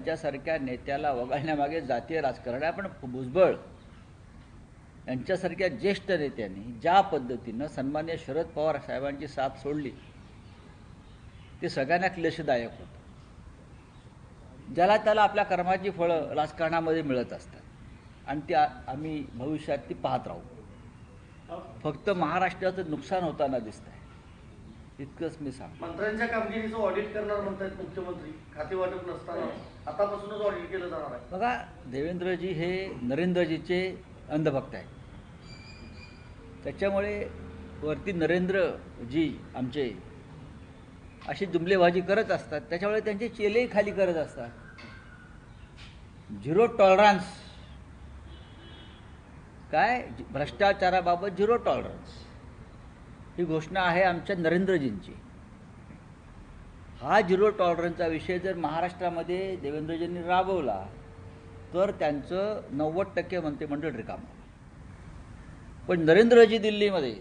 यांच्यासारख्या नेत्याला वगळण्यामागे जातीय राजकारण आहे. पण भुजबळ यांच्यासारख्या ज्येष्ठ नेत्यांनी ज्या पद्धतीनं सन्मान्य शरद पवार साहेबांची साथ सोडली ते सगळ्यांना क्लेशदायक होतं. ज्याला त्याला आपल्या कर्माची फळं राजकारणामध्ये मिळत असतात. आणि ती आम्ही भविष्यात ती पाहत राहू. फक्त महाराष्ट्राचं नुकसान होताना दिसत आहे इतकंच मी सांग मंत्र्यांच्या कामगिरीचं ऑडिट करणार म्हणतायत मुख्यमंत्री. खाते वाटप नसताना आतापासूनच ऑडिट केलं जाणार आहे. बघा देवेंद्रजी हे नरेंद्रजीचे अंधभक्त आहेत. त्याच्यामुळे वरती नरेंद्रजी आमचे अशी जुमलेबाजी करत असतात. त्याच्यामुळे त्यांचे चेलेही खाली करत असतात. झिरो टॉलरन्स काय? भ्रष्टाचाराबाबत झिरो टॉलरन्स ही घोषणा आहे आमच्या नरेंद्रजींची. हा झिरो टॉलरन्सचा विषय जर महाराष्ट्रामध्ये देवेंद्रजींनी राबवला तर त्यांचं नव्वद टक्के मंत्रिमंडळ रिकाम पण नरेंद्रजी दिल्लीमध्ये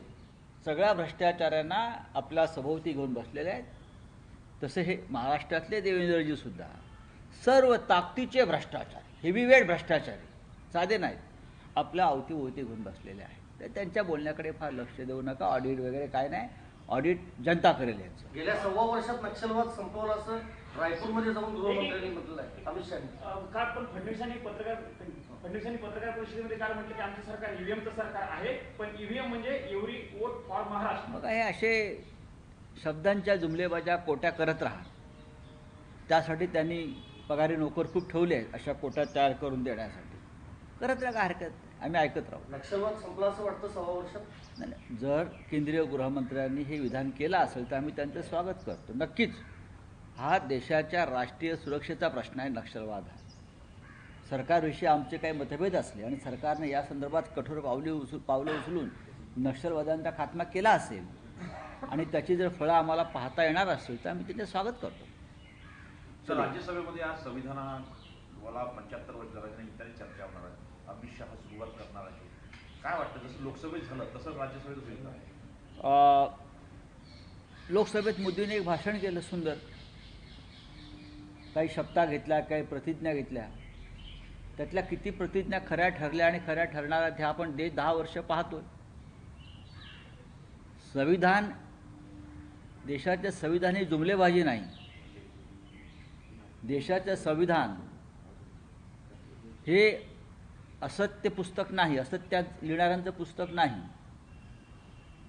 सगळ्या भ्रष्टाचाऱ्यांना आपल्या सभोवती घेऊन बसलेले आहेत. तसे हे महाराष्ट्रातले देवेंद्रजीसुद्धा सर्व ताकदीचे भ्रष्टाचार हेवीवेट भ्रष्टाचारी साधे नाहीत आपल्या अवतीभोवती घेऊन बसलेले आहेत. तर त्यांच्या बोलण्याकडे फार लक्ष देऊ नका. ऑडिट वगैरे काय नाही. ऑडिट जनता करेल यांचं. गेल्या सव्वा वर्षात नक्षलवाद संपवला असं रायपूरमध्ये जाऊन गृहमंत्र्यांनी म्हटलं आहे. अमित शहानी. काल पण फडणवीसांनी पत्रकार फडणवीसांनी पत्रकार परिषदेमध्ये काल म्हटलं की आमचं सरकार ईव्हीएमचं सरकार आहे पण ईव्हीएम म्हणजे एव्हरी वोट फॉर महाराष्ट्र. मग हे असे शब्दांच्या जुमलेबाजा कोट्या करत राहा त्यासाठी त्यांनी पगारी नोकर खूप ठेवले आहेत अशा कोट्या तयार करून देण्यासाठी. करत राहा काय हरकत. आम्ही ऐकत राहू. नक्षलवाद संपला असं वाटतं सव्वा वर्षात नाही, नाही. जर केंद्रीय गृहमंत्र्यांनी हे विधान केलं असेल तर आम्ही त्यांचं स्वागत करतो. नक्कीच हा देशाच्या राष्ट्रीय सुरक्षेचा प्रश्न आहे नक्षलवाद हा. सरकारविषयी आमचे काही मतभेद असले आणि सरकारने या संदर्भात कठोर पावले उचल पावलं उचलून नक्षलवाद्यांचा खात्मा केला असेल आणि त्याची जर फळं आम्हाला पाहता येणार असेल तर आम्ही त्याचे स्वागत करतो. राज्यसभेमध्ये आज संविधानाला पंच्याहत्तर वर्ष झाल्याच्या निमित्ताने चर्चा होणार आहे. अमित सुरुवात करणार आहे. काय वाटतं जसं लोकसभेत झालं तसं राज्यसभेत होईल का? लोकसभेत मोदीने एक भाषण केलं सुंदर. काही शब्दा घेतल्या काही प्रतिज्ञा घेतल्या. त्यातल्या किती प्रतिज्ञा खऱ्या ठरल्या आणि खऱ्या ठरणाऱ्या त्या आपण देश दहा वर्ष पाहतोय. संविधान देशाच्या संविधान ही जुमलेबाजी नाही. देशाचं संविधान हे असत्य पुस्तक नाही असत्यात लिहिणाऱ्यांचं पुस्तक नाही.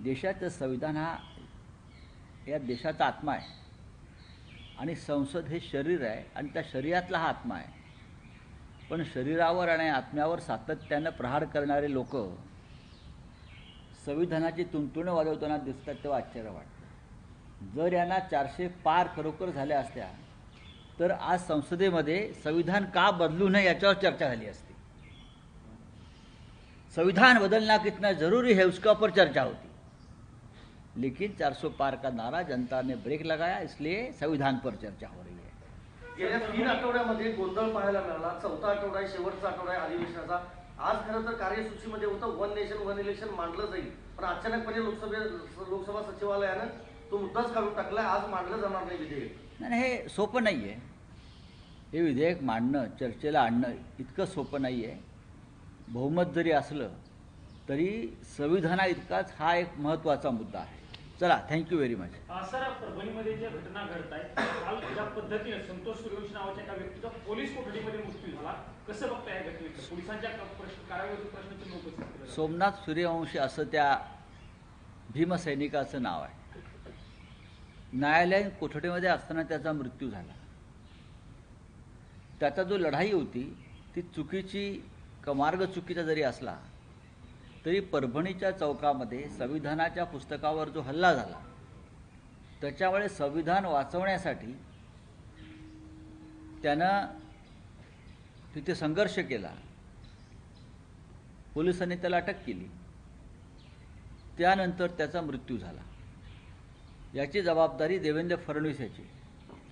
देशाचं संविधान हा या देशाचा आत्मा आहे. आणि संसद हे शरीर आहे आणि त्या शरीरातला हा आत्मा आहे. पण शरीरावर आणि आत्म्यावर सातत्यानं प्रहार करणारे लोक संविधानाची तुणतुणं वाजवताना दिसतात तेव्हा आश्चर्य वाटतं. जर यांना चारशे पार खरोखर झाल्या असत्या तर आज संसदेमध्ये संविधान का बदलू नये याच्यावर चर्चा झाली असती. संविधान बदलना कितना जरूरी है उसके ऊपर चर्चा होती। लेकिन 400 पार का नारा जनता ने ब्रेक लगाया इसलिए संविधान पर चर्चा हो रही है। गेल्या तीन आठवड्यामध्ये गोंधळ पाहायला मिळाला. चौथा आठवडा आहे शेवटचा आठवडा आहे अधिवेशनाचा. आज खरं तर कार्यसूचीमध्ये होतं वन नेशन वन इलेक्शन मांडलं जाईल. पण अचानकपणे लोकसभे लोकसभा सचिवालयानं तो मुद्दाच काढून टाकलाय आज मांडलं जाणार नाही विधेयक. नाही नाही, हे सोपं नाही आहे हे विधेयक मांडणं चर्चेला आणणं इतकं सोपं नाही आहे बहुमत जरी असलं तरी संविधाना इतकाच हा एक महत्त्वाचा मुद्दा आहे. चला thank you very much sir परभणीमध्ये ज्या घटना घडत आहेत काल ज्या पद्धतीने संतोष सूर्यवंशी नावाच्या एका व्यक्तीचा पोलीस कोठडीमध्ये मृत्यू झाला कसं बघताय या घटनेचं? पोलिसांच्या क- प्रश्न कारवाईवरती प्रश्नाची नोकस केलं. सोमनाथ सूर्यवंशी असं त्या भीमसैनिकाचं नाव आहे. न्यायालयीन कोठडीमध्ये असताना त्याचा मृत्यू झाला. त्याचा जो लढाई होती ती चुकीची का मार्ग चुकीचा जरी असला तरी परभणीच्या चौकामध्ये संविधानाच्या पुस्तकावर जो हल्ला झाला त्याच्यामुळे संविधान वाचवण्यासाठी त्यानं तिथे संघर्ष केला. पोलिसांनी त्याला अटक केली. त्यानंतर त्याचा मृत्यू झाला. याची जबाबदारी देवेंद्र फडणवीस याची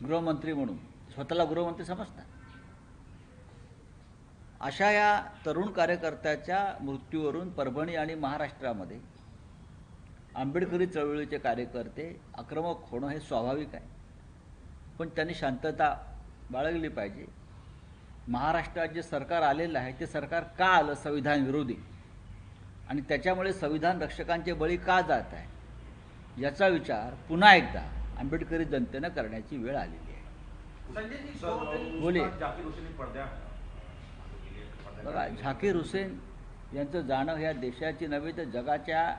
गृहमंत्री म्हणून. स्वतःला गृहमंत्री समजतात. अशा या तरुण कार्यकर्त्याच्या मृत्यूवरून परभणी आणि महाराष्ट्रामध्ये आंबेडकरी चळवळीचे कार्यकर्ते आक्रमक होणं हे स्वाभाविक आहे. पण त्यांनी शांतता बाळगली पाहिजे. महाराष्ट्रात जे सरकार आलेलं आहे ते सरकार का आलं संविधान विरोधी? आणि त्याच्यामुळे संविधान रक्षकांचे बळी का जात आहे? याचा विचार पुन्हा एकदा आंबेडकरी जनतेनं करण्याची वेळ आलेली आहे. संजय जी सर, दो दिन बोलिए. उस्ताद जाकीर हुसेन पडद्या बघा झाकीर हुसेन यांचं जाणं ह्या देशाची नव्हे तर जगाच्या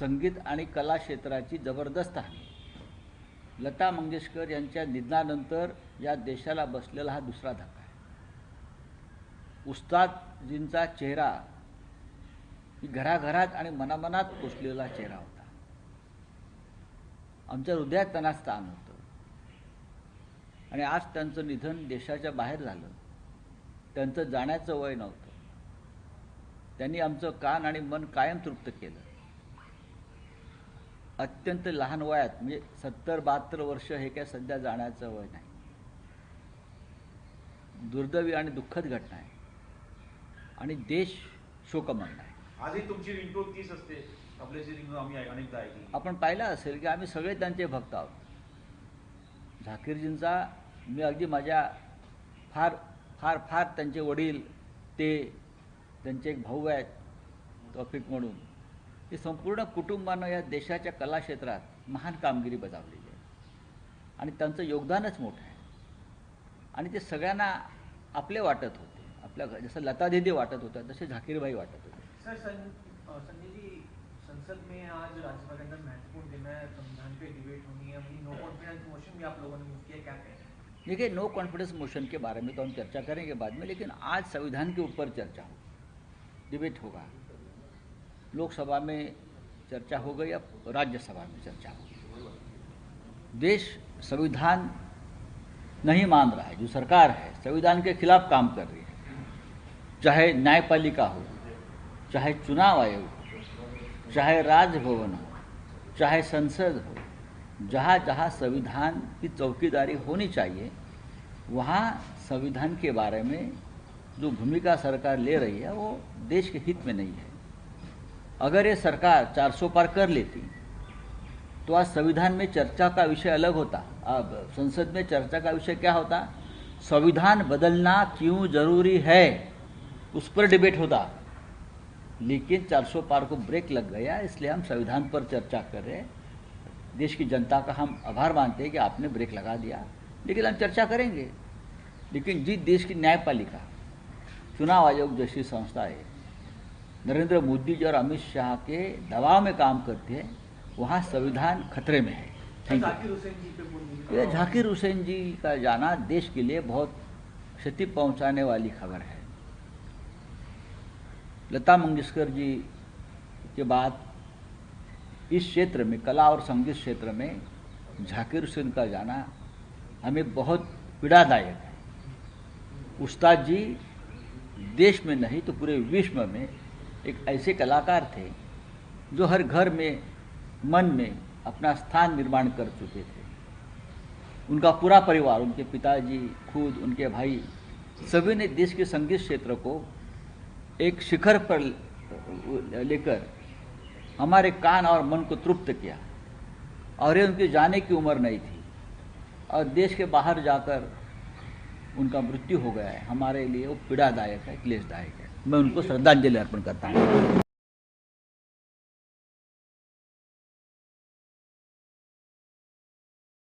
संगीत आणि कला क्षेत्राची जबरदस्त हानी आहे. लता मंगेशकर यांच्या निधनानंतर या देशाला बसलेला हा दुसरा धक्का आहे. उस्तादजींचा चेहरा घराघरात आणि मनामनात पोचलेला चेहरा होता. आमच्या हृदयात त्यांना स्थान होतं. आणि आज त्यांचं निधन देशाच्या बाहेर झालं. त्यांचं जाण्याचं वय नव्हतं. त्यांनी आमचं कान आणि मन कायम तृप्त केलं. अत्यंत लहान वयात म्हणजे सत्तर बहात्तर वर्ष हे काय सध्या जाण्याचं वय नाही. दुर्दैवी आणि दुःखद घटना आहे. आणि देश शोकमग्न आहे. आजही तुमची रिंगटोन तीच असते. आपल्याची रिंगटोन आम्ही अनेकदा ऐकली. आपण पाहिलं असेल की आम्ही सगळे त्यांचे भक्त आहोत. झाकीरजींचा मी अगदी माझ्या फार फार फार त्यांचे वडील ते त्यांचे एक भाऊ आहेत तौफिक म्हणून. ते संपूर्ण कुटुंबानं या देशाच्या कला क्षेत्रात महान कामगिरी बजावलेली आहे. आणि त्यांचं योगदानच मोठं आहे. आणि ते सगळ्यांना आपले वाटत होते. आपल्या जसं लता दीदी वाटत होत्या तसे झाकीरबाई वाटत होते. सर संजय जी संसद में आज राज्यसभा के अंदर महत्त्वपूर्ण दिन है संविधान पे डिबेट होनी है वहीं नो कॉन्फिडेंस मोशन भी आप लोगों ने मूव किया क्या कहें? देखिए नो कॉन्फिडेंस मोशन के बारे में तो हम चर्चा करेंगे बाद में, लेकिन आज संविधान के ऊपर चर्चा हो डिबेट होगा। लोकसभा में चर्चा हो गई, अब राज्यसभा में चर्चा होगी देश संविधान नहीं मान रहा है, जो सरकार है, संविधान के खिलाफ काम कर रही है। चाहे न्यायपालिका हो, चाहे चुनाव आयोग हो, चाहे राजभवन हो, चाहे संसद हो जहाँ जहाँ संविधान की चौकीदारी होनी चाहिए, वहाँ संविधान के बारे में जो भूमिका सरकार ले रही है, वो देश के हित में नहीं है। अगर ये सरकार 400 पार कर लेती तो आज संविधान में चर्चा का विषय अलग होता। अब संसद में चर्चा का विषय क्या होता? संविधान बदलना क्यों ज़रूरी है, उस पर डिबेट होता। लेकिन 400 पार को ब्रेक लग गया, इसलिए हम संविधान पर चर्चा कर रहे हैं। देश की जनता का हम आभार मानते हैं कि आपने ब्रेक लगा दिया लेकिन हम चर्चा करेंगे। लेकिन जिस देश की न्यायपालिका चुनाव आयोग जैसी संस्था है नरेंद्र मोदी जी और अमित शाह के दबाव में काम करती है वहाँ संविधान खतरे में है। थैंक ये झाकिर हुसैन जी का जाना देश के लिए बहुत क्षति पहुँचाने वाली खबर है। लता मंगेशकर जी के बाद इस क्षेत्र में, कला और संगीत क्षेत्र में झाकिर हुसैन का जाना हमें बहुत पीड़ादायक है। उस्ताद जी, देश में नहीं तो पूरे विश्व में एक ऐसे कलाकार थे जो हर घर में, मन में अपना स्थान निर्माण कर चुके थे। उनका पूरा परिवार, उनके पिताजी, खुद, उनके भाई सभी ने देश के संगीत क्षेत्र को एक शिखर पर लेकर हमारे कान और मन को तृप्त किया। और ये उनके जाने की उम्र नहीं थी। और देश के बाहर जाकर उनका मृत्यु हो गया है। हमारे लिए वो पीड़ादायक है, क्लेशदायक है। मैं उनको श्रद्धांजलि अर्पण करता हूँ।